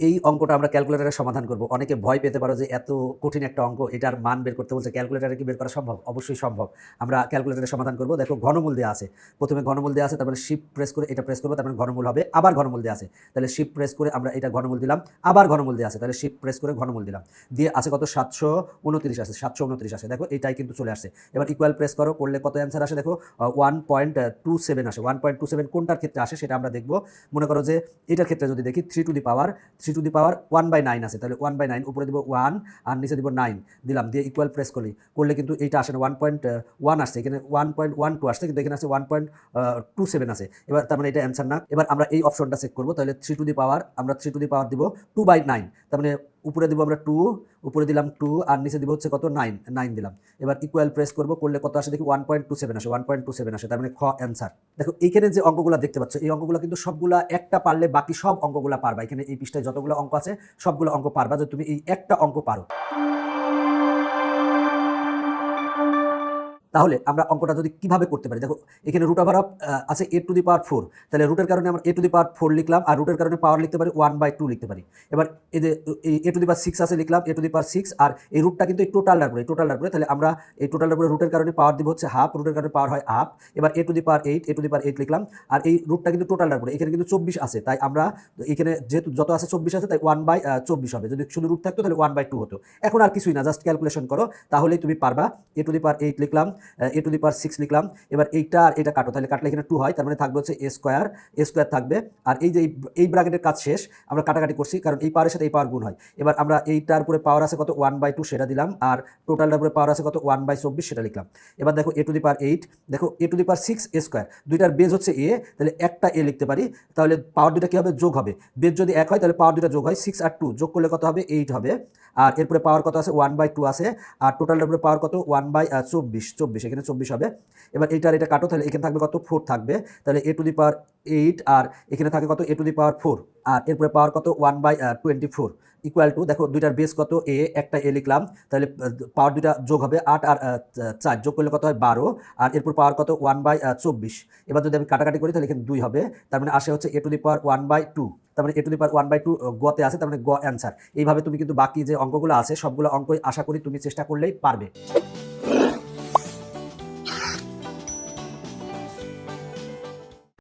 এই অঙ্কটা আমরা ক্যালকুলেটারে সমাধান করব। অনেকে ভয় পেতে পারো যে এত কঠিন একটা অঙ্ক, এটার মান বের করতে বলছে ক্যালকুলেটারে কি বের করা সম্ভব? অবশ্যই সম্ভব। আমরা ক্যালকুলেটারে সমাধান করব। দেখো ঘনমূল দেওয়া আছে। প্রথমে ঘনমূল দেওয়া আছে, তারপরে শিপ প্রেস করে এটা প্রেস করব, তারপরে ঘনমূল হবে, আবার ঘনমূল দেওয়া আছে। তাহলে শিপ প্রেস করে আমরা এটা ঘনমূল দিলাম, আবার ঘনমূল দেওয়া আছে। তাহলে শিপ প্রেস করে ঘনমূল দিলাম। দিয়ে আছে কত? সাতশো উনত্রিশ আছে, সাতশো উনত্রিশ আছে। দেখো এটাই কিন্তু চলে আসছে। এবার ইকুয়াল প্রেস করো, করলে কত অ্যান্সার আসে? দেখো ওয়ান পয়েন্ট টু সেভেন আসে। ওয়ান পয়েন্ট টু সেভেন কোনটার ক্ষেত্রে আসে সেটা আমরা দেখব। মনে করো যে এটার ক্ষেত্রে যদি দেখি three to the power three to the power one by nine আছে, তাহলে ওয়ান বাই নাইন উপরে দিব ওয়ান আর নিচে দিব নাইন, দিলাম, দিয়ে ইকুয়াল প্রেস করলি, করলে কিন্তু এইটা আসে না ওয়ান পয়েন্ট ওয়ান আসছে, এখানে ওয়ান পয়েন্ট ওয়ান টু আসছে, কিন্তু এখানে আছে ওয়ান পয়েন্ট টু সেভেন আছে। এবার তার মানে এটা অ্যান্সার না। এবার আমরা এই অপশনটা চেক করব, তাহলে থ্রি টু দি পাওয়ার আমরা থ্রি টু দি পাওয়ার দিব টু বাই নাইন তার মানে উপরে দিব আমরা টু উপরে দিলাম টু আর নিচে দিব হচ্ছে কত? নাইন নাইন দিলাম। এবার ইকুয়াল প্রেস করব, করলে কত আসে? দেখি ওয়ান পয়েন্ট টু সেভেন আসে ওয়ান পয়েন্ট টু সেভেন আসে, তার মানে খ অ্যান্সার দেখো, এইখানে যে অঙ্কগুলো দেখতে পাচ্ছ, এই অঙ্কগুলো কিন্তু সবগুলা একটা পারলে বাকি সব অঙ্কগুলো পারবা। এখানে এই পৃষ্ঠায় যতগুলো অঙ্ক আছে, সবগুলো অঙ্ক পারবা। যে তুমি এই একটা অঙ্ক পারো। তাহলে আমরা অঙ্কটা যদি কীভাবে করতে পারি? দেখো, এখানে রুট ওভার অফ আছে এ টু দি পাওয়ার ফোর তাহলে রুটের কারণে আমরা এ টু দি পাওয়ার ফোর লিখলাম, আর রুটের কারণে পাওয়ার লিখতে পারি ওয়ান বাই টু লিখতে পারি। এবার এই যে এ টু দি পাওয়ার সিক্স আছে লিখলাম এ টু দি পাওয়ার সিক্স আর এই রুটটা কিন্তু এই টোটালটার উপরে টোটালটার উপরে তাহলে আমরা এই টোটালটার উপরে রুটের কারণে পাওয়ার দিব হচ্ছে হাফ রুটের কারণে পাওয়ার হয় হাফ এবার a to the power eight a to the power eight লিখলাম, আর এই রুটটা কিন্তু টোটালটার উপরে এখানে কিন্তু চব্বিশ আছে, তাই আমরা এখানে যেহেতু যত আছে চব্বিশ আছে, তাই ওয়ান বাই চব্বিশ হবে। যদি শুধু রুট থাকতো, তাহলে ওয়ান বাই টু হতো। এখন আর কিছুই না জাস্ট ক্যালকুলেশন করো। তাহলেই তুমি পারবা। এ টু দি পাওয়ার এইট লিখলাম এ টু দি পাওয়ার সিক্স লিখলাম। এবার এইটা আর এটা কাটো। তাহলে কাটলে এখানে টু হয়। তার মানে থাকবে হচ্ছে এ স্কোয়ার এ স্কোয়ার থাকবে। আর এই যে এই- ব্র্যাকেটের কাজ শেষ। আমরা কাটাকাটি করছি, কারণ এই পাওয়ারের সাথে এই পাওয়ার গুণ হয়। এবার আমরা এইটার উপরে পাওয়ার আছে কত? ওয়ান বাই টু সেটা দিলাম। আর টোটালটার উপরে পাওয়ার আছে কত? ওয়ান বাই চব্বিশ সেটা লিখলাম। এবার দেখো এ টু দি পাওয়ার এইট দেখো a to the power six a square দুইটার বেজ হচ্ছে এ তাহলে একটা এ লিখতে পারি। তাহলে পাওয়ার দুটা কী হবে? যোগ হবে। বেজ যদি এক হয়, তাহলে পাওয়ার দুটা যোগ হয়। সিক্স আর টু যোগ করলে কত হবে? এইট হবে। আর এরপরে পাওয়ার কত আছে? ওয়ান বাই টু আছে। আর টোটালটার উপরে পাওয়ার কত? ওয়ান বাই চব্বিশ। চব্বিশ এখানে চব্বিশ হবে। এবার এইটার এটা কাটো, তাহলে এখানে থাকবে কত? ফোর থাকবে। তাহলে এ টু দি পাওয়ার এইট আর এখানে থাকে কত? এ টু দি পাওয়ার ফোর আর এরপরে পাওয়ার কত? One by twenty four equal to দেখো, দুইটার বেস কত? এ একটা এ লিখলাম। তাহলে পাওয়ার দুইটা যোগ হবে আট আর চার। যোগ করলে কত হয়? বারো। আর এরপর পাওয়ার কত? ওয়ান বাই চব্বিশ। এবার যদি আমি কাটাকাটি করি, তাহলে এখানে দুই হবে। তার মানে আসে হচ্ছে a to the power one by two তার মানে a to the power one by two গতে আছে, তার মানে গ অ্যান্সার এইভাবে তুমি কিন্তু বাকি যে অঙ্কগুলো আছে, সবগুলো অঙ্কই আশা করি তুমি চেষ্টা করলেই পারবে।